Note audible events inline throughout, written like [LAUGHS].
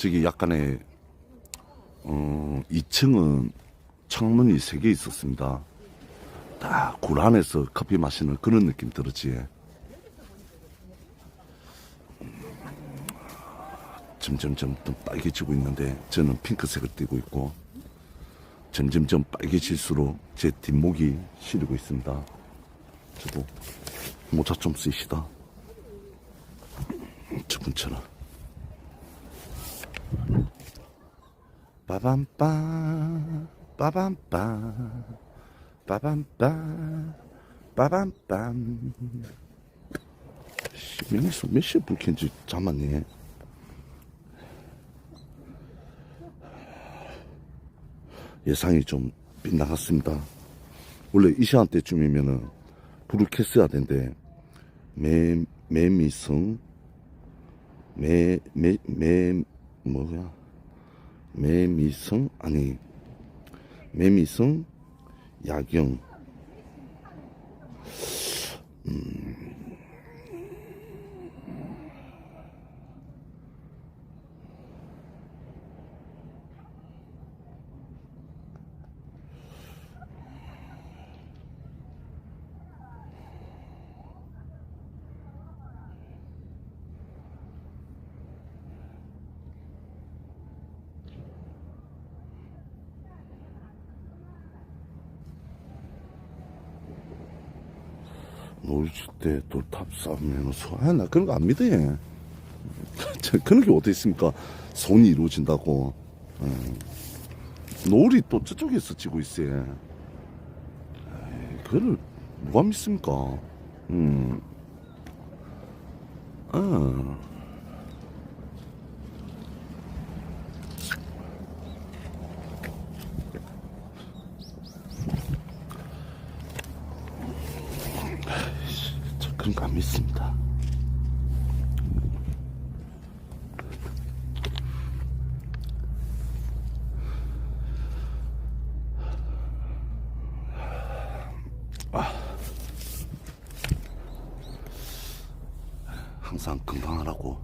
저기 약간의 어 2층은 창문이 3개 있었습니다. 딱굴 안에서 커피 마시는 그런 느낌 들었지. 점점점 좀 빨개지고 있는데 저는 핑크색을 띠고 있고 점점점 빨개질수록 제 뒷목이 시리고 있습니다. 저도 모자 좀 쓰시다. 저분처럼. 빠밤빰, 빠밤빰, 빠밤빰, 빠밤빰. 씨, 명수 몇 시에 불 켠지 잠았네. 예상이 좀 빗나갔습니다. 원래 이 시간대쯤이면은 불을 켰어야 되는데 매 매미성 매 매 매 뭐야 매미성 아니 매미성 야경 놀실 때 돌탑 쌓으면 소아 나 그런 거 안 믿어 얘. [LAUGHS] 저 그런 게 어디 있습니까 손이 이루어진다고 예. 놀이 또 저쪽에서 지고 있어요 에이, 그걸 누가 믿습니까 음. 아. 저 그런 거안 믿습니다. 항상 건강하라고.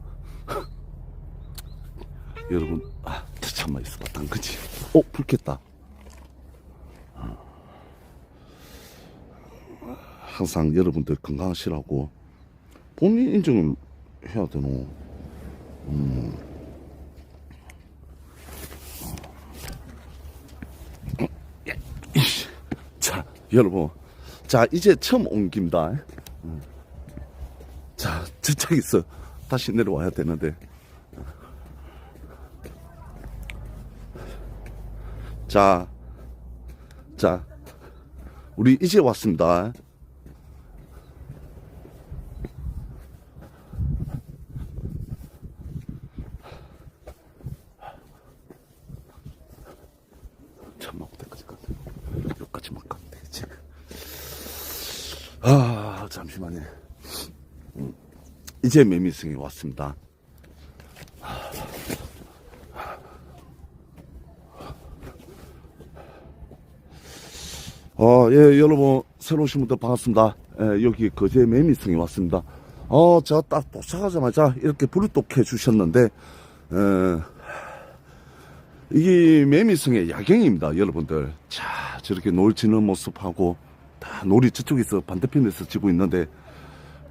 [LAUGHS] 여러분, 아, 잠깐만 있어봐. 당근지. 어, 불 켰다. 항상 여러분들 건강하시라고 본인 인증을 해야 되노. 음. 이씨. 자, 여러분. 자, 이제 처음 옮깁니다. 음. 자, 저쪽에서 다시 내려와야 되는데. 자, 자, 우리 이제 왔습니다. 참만 때까지 가요 여기까지만 가면 되겠지. 아, 잠시만요. 음, 이제 매미승이 왔습니다. 어, 예, 여러분, 새로 오신 분들 반갑습니다. 예, 여기 거제 매미승이 왔습니다. 어, 제가 딱 도착하자마자 이렇게 불을 또 켜주셨는데, 에, 이게 매미성의 야경입니다, 여러분들. 자, 저렇게 놀 지는 모습하고, 다 놀이 저쪽에서 반대편에서 지고 있는데,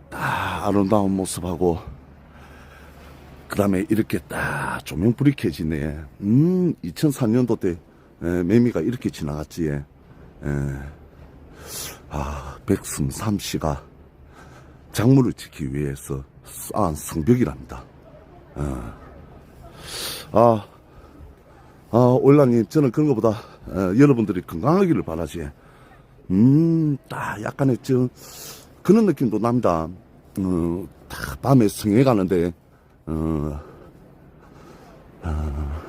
다 아름다운 모습하고, 그 다음에 이렇게 딱 조명불이 켜지네. 음, 2004년도 때, 에, 매미가 이렇게 지나갔지. 에. 아, 백승삼 씨가 작물을 지키기 위해서 쌓은 성벽이랍니다. 어. 아, 아, 올라님, 저는 그런 것보다, 어, 여러분들이 건강하기를 바라지. 음, 딱 약간의, 저, 그런 느낌도 납니다. 어, 딱 밤에 성에 가는데, 어, 아,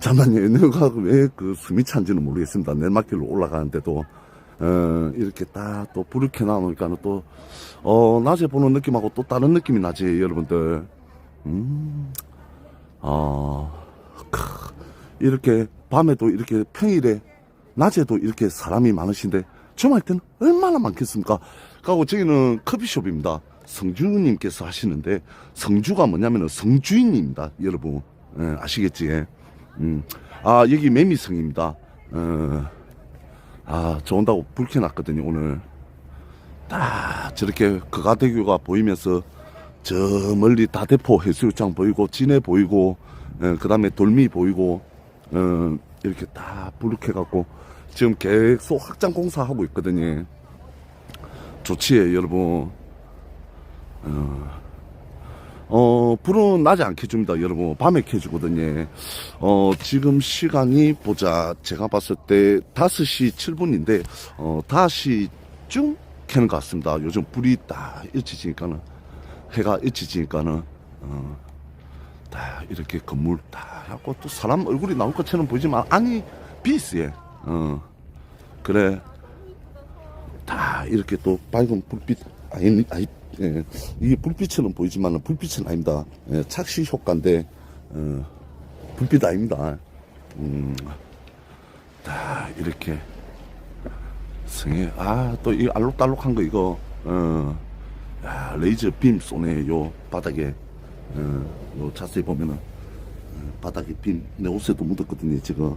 잠깐만요. 내가 왜 그 숨이 찬지는 모르겠습니다. 내막길로 올라가는데도, 어, 이렇게 딱 또 불을 켜놔놓으니까 또, 어, 낮에 보는 느낌하고 또 다른 느낌이 나지, 여러분들. 음, 아, 크, 이렇게 밤에도 이렇게 평일에 낮에도 이렇게 사람이 많으신데 주말 때는 얼마나 많겠습니까? 그리고 저기는 커피숍입니다. 성주님께서 하시는데 성주가 뭐냐면은 성주인입니다, 여러분. 예, 아시겠지? 음. 아, 여기 매미성입니다. 어, 아, 저 온다고 불 켜놨거든요, 오늘. 딱 저렇게 거가대교가 보이면서 저 멀리 다대포 해수욕장 보이고, 진해 보이고, 그 다음에 돌미 보이고, 어, 이렇게 다 켜갖고, 지금 계속 확장 공사하고 있거든요. 좋지요, 여러분. 어, 불은 낮에 안 켜줍니다, 여러분. 밤에 켜주거든요. 어, 지금 시간이 보자. 제가 봤을 때 5시 7분인데, 어, 5시쯤 켜는 것 같습니다. 요즘 불이 딱 일치지니까는, 해가 일치지니까는, 어, 다 이렇게 건물 다 하고 또 사람 얼굴이 나올 것처럼 보이지만, 아니, 비스에, 어, 그래. 다 이렇게 또 밝은 불빛, 아니, 아니, 예, 이게 불빛처럼 보이지만 불빛은 아닙니다. 예, 착시 효과인데, 어, 불빛 아닙니다. 음, 다 이렇게 성에, 아, 또 이 알록달록한 거 이거, 어, 야, 레이저 빔 쏘네, 요 바닥에, 어, 요 자세히 보면은, 어, 바닥에 빔, 내 옷에도 묻었거든요, 지금.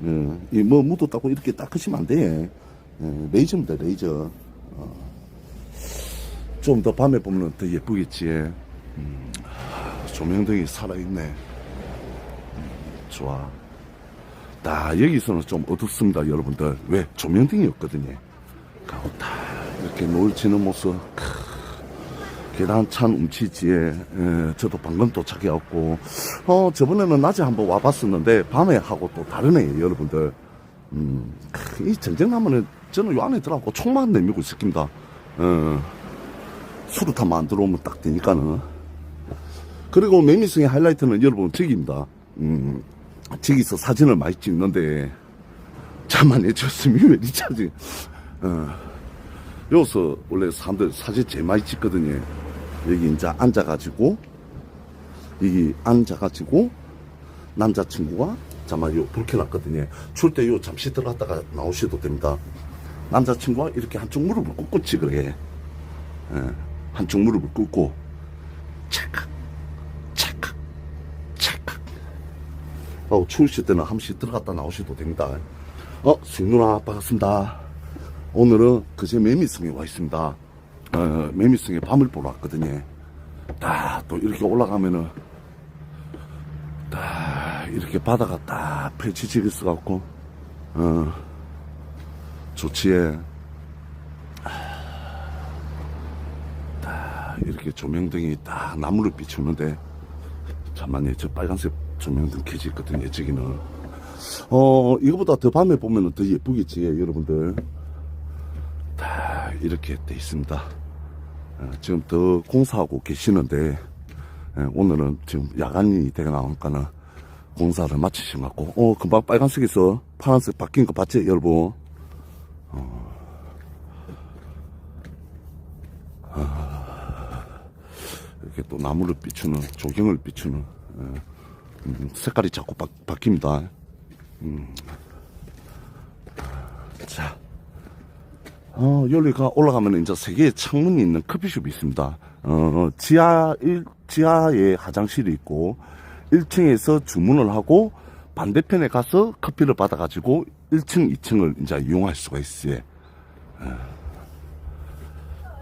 어, 이뭐 묻었다고 이렇게 닦으시면 안 돼. 예, 레이저입니다, 레이저. 좀더 밤에 보면 더 예쁘겠지. 음, 조명등이 살아있네. 음, 좋아. 다 여기서는 좀 어둡습니다, 여러분들. 왜? 조명등이 없거든요. 가고 다 이렇게 노을 지는 모습. 크, 계단 찬 움치지에 예, 저도 방금 도착해왔고 어 저번에는 낮에 한번 와봤었는데 밤에 하고 또 다르네요 여러분들 음, 크, 이 전쟁나무는 저는 요 안에 들어가고 총만 내밀고 있습니다 어. 수류탄만 안 들어오면 딱 되니까는. 그리고 매미성의 하이라이트는 여러분 저기입니다. 음, 저기서 사진을 많이 찍는데, 잠만요, 저 스미웰 리차지. 어, 여기서 원래 사람들 사진 제일 많이 찍거든요. 여기 이제 앉아가지고, 여기 앉아가지고, 남자친구가, 잠만 요 불 켜놨거든요. 출 때 요 잠시 들어갔다가 나오셔도 됩니다. 남자친구가 이렇게 한쪽 무릎을 꿇고 찍으래. 예. 한쪽 무릎을 꿇고 찰칵 찰칵 찰칵 하고 추우실 때는 한 번씩 들어갔다 나오셔도 됩니다 어 수익 누나 반갑습니다 오늘은 그제 매미성에 와 있습니다. 어, 매미성에 밤을 보러 왔거든요. 딱 또 이렇게 올라가면은 딱 이렇게 바다가 딱 펼쳐지게 있어갖고 어 좋지에 이렇게 조명등이 딱 나무를 비추는데 잠만요. 저 빨간색 조명등 켜져 있거든요 저기는. 어 이거보다 더 밤에 보면 더 예쁘겠지 여러분들. 다 이렇게 돼 있습니다 어, 지금 더 공사하고 계시는데 예, 오늘은 지금 야간이 되가 나오니까는 공사를 마치신 것 같고 어 금방 빨간색에서 파란색 바뀐 거 봤지 여러분 이렇게 또 나무를 비추는 조경을 비추는 예, 음, 색깔이 자꾸 바, 바뀝니다. 음. 자, 어, 여기가 올라가면 이제 세 개의 창문이 있는 커피숍이 있습니다. 어, 지하 1, 지하에 화장실이 있고 1층에서 주문을 하고 반대편에 가서 커피를 받아가지고 1층, 2층을 이제 이용할 수가 있어요.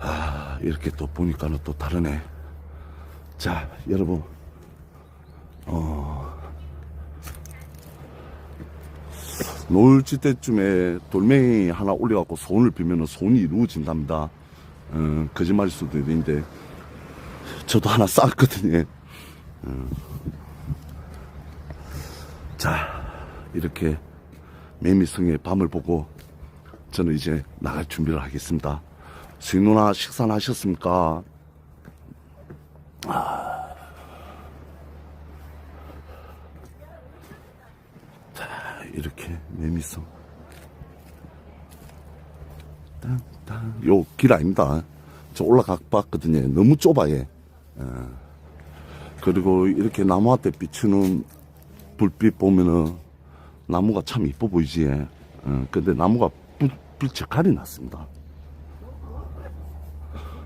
아, 이렇게 또 보니까는 또 다르네. 자, 여러분, 어, 노을지 때쯤에 돌멩이 하나 올려갖고 소원을 빌면 소원이 이루어진답니다. 어, 거짓말일 수도 있는데, 저도 하나 쌓았거든요. 어. 자, 이렇게 매미성의 밤을 보고 저는 이제 나갈 준비를 하겠습니다. 수인 누나 식사는 하셨습니까? 이렇게 매미성 땅땅 요 길 아닙니다. 저 올라가 봤거든요. 너무 좁아요. 예. 그리고 이렇게 나무한테 비추는 불빛 보면은 나무가 참 이뻐 보이지 예. 근데 나무가 불, 불책깔이 났습니다.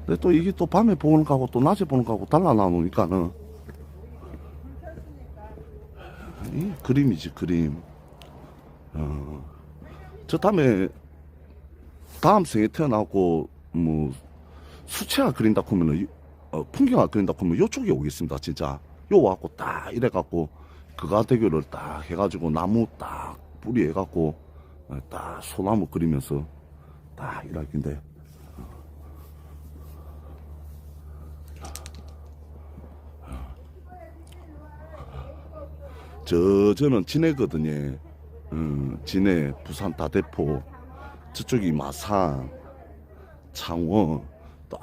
근데 또 이게 또 밤에 보는 거하고 또 낮에 보는 거하고 달라 나오니까는. 이 그림이지 그림. 어, 저 다음에 다음 생에 태어나고 뭐 수채화 그린다 하면은 이- 어, 풍경화 그린다 하면 요쪽에 오겠습니다 진짜. 요 와갖고 딱 이래갖고 그가 대교를 딱 해가지고 나무 딱 뿌리 해갖고 어, 딱 소나무 그리면서 딱 이랄 텐데. 저 저는 진해거든요. 음, 진해, 부산 다대포, 저쪽이 마산, 창원, 딱